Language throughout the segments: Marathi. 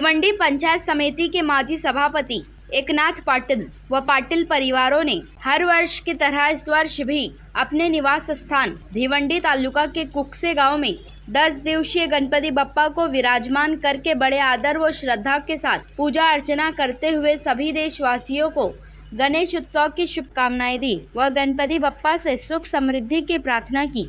भिवंडी पंचायत समिति के माजी सभापति एकनाथ पाटिल व पाटिल परिवारों ने हर वर्ष की तरह इस वर्ष भी अपने निवास स्थान भिवंडी तालुका के कुकसे गाँव में 10 दिवसीय गणपति बप्पा को विराजमान करके बड़े आदर व श्रद्धा के साथ पूजा अर्चना करते हुए सभी देशवासियों को गणेश उत्सव की शुभकामनाएँ दी व गणपति बप्पा से सुख समृद्धि की प्रार्थना की।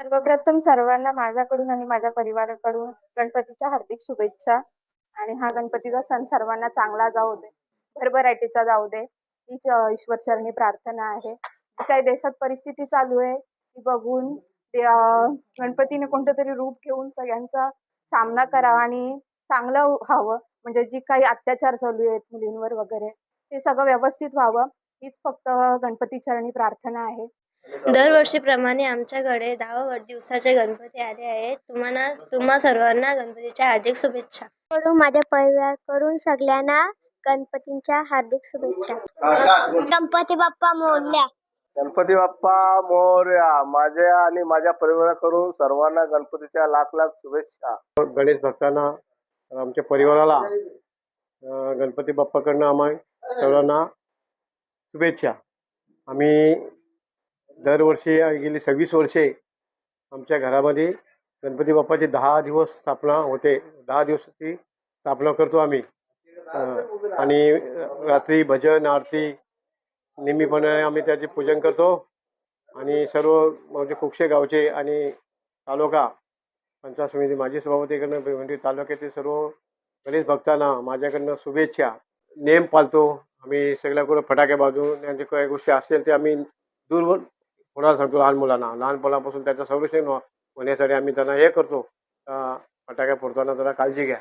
सर्वप्रथम सर्वांना माझ्याकडून आणि माझ्या परिवाराकडून गणपतीच्या हार्दिक शुभेच्छा. आणि हा गणपतीचा सण सर्वांना चांगला जाऊ दे भरभराटीचा जाऊ दे. हीच ईश्वर ईश्वरचरणी प्रार्थना आहे. जी काही देशात परिस्थिती चालू आहे ती बघून ते गणपतीने कोणतं तरी रूप घेऊन सगळ्यांचा सामना करावा आणि चांगलं व्हावं. म्हणजे जी काही अत्याचार चालू आहेत मुलींवर वगैरे ते सगळं व्यवस्थित व्हावं. हीच फक्त गणपतीचरणी प्रार्थना आहे. दरवर्षीप्रमाणे आमच्याकडे दहा वाढदिवसाचे गणपती आले आहेत. तुम्हाला तुम्हा सर्वांना गणपतीच्या हार्दिक शुभेच्छा. कडून माझ्या परिवाराकडून सगळ्यांना गणपतींच्या हार्दिक शुभेच्छा. गणपती बाप्पा मोरल्या. गणपती बाप्पा मोरया. माझ्या आणि माझ्या परिवाराकडून सर्वांना गणपतीच्या लाख लाख शुभेच्छा. गणेश भक्तांना आमच्या परिवाराला गणपती बाप्पाकडनं आम्हा सर्वांना शुभेच्छा. आम्ही दरवर्षी गेली सव्वीस वर्षे आमच्या घरामध्ये गणपती बाप्पाची दहा दिवस स्थापना होते. दहा दिवसाची स्थापना करतो आम्ही. आणि रात्री भजन आरती नेहमीपणे आम्ही त्याचे पूजन करतो. आणि सर्व म्हणजे कुक्षे गावचे आणि तालुका पंचायत समिती माजी सभापतीकडनं म्हणजे तालुक्यातील सर्व गणेश भक्तांना माझ्याकडनं शुभेच्छा. नेम पाळतो. आम्ही सगळ्याकडं फटाके बाजून यांचे काही गोष्टी असेल ते आम्ही दूर कोणाला सांगतो लहान मुलांना? लहानपणापासून त्याचं संरक्षण व्हा- होण्यासाठी आम्ही त्यांना हे करतो. फटाक्या फोडताना जरा काळजी घ्या.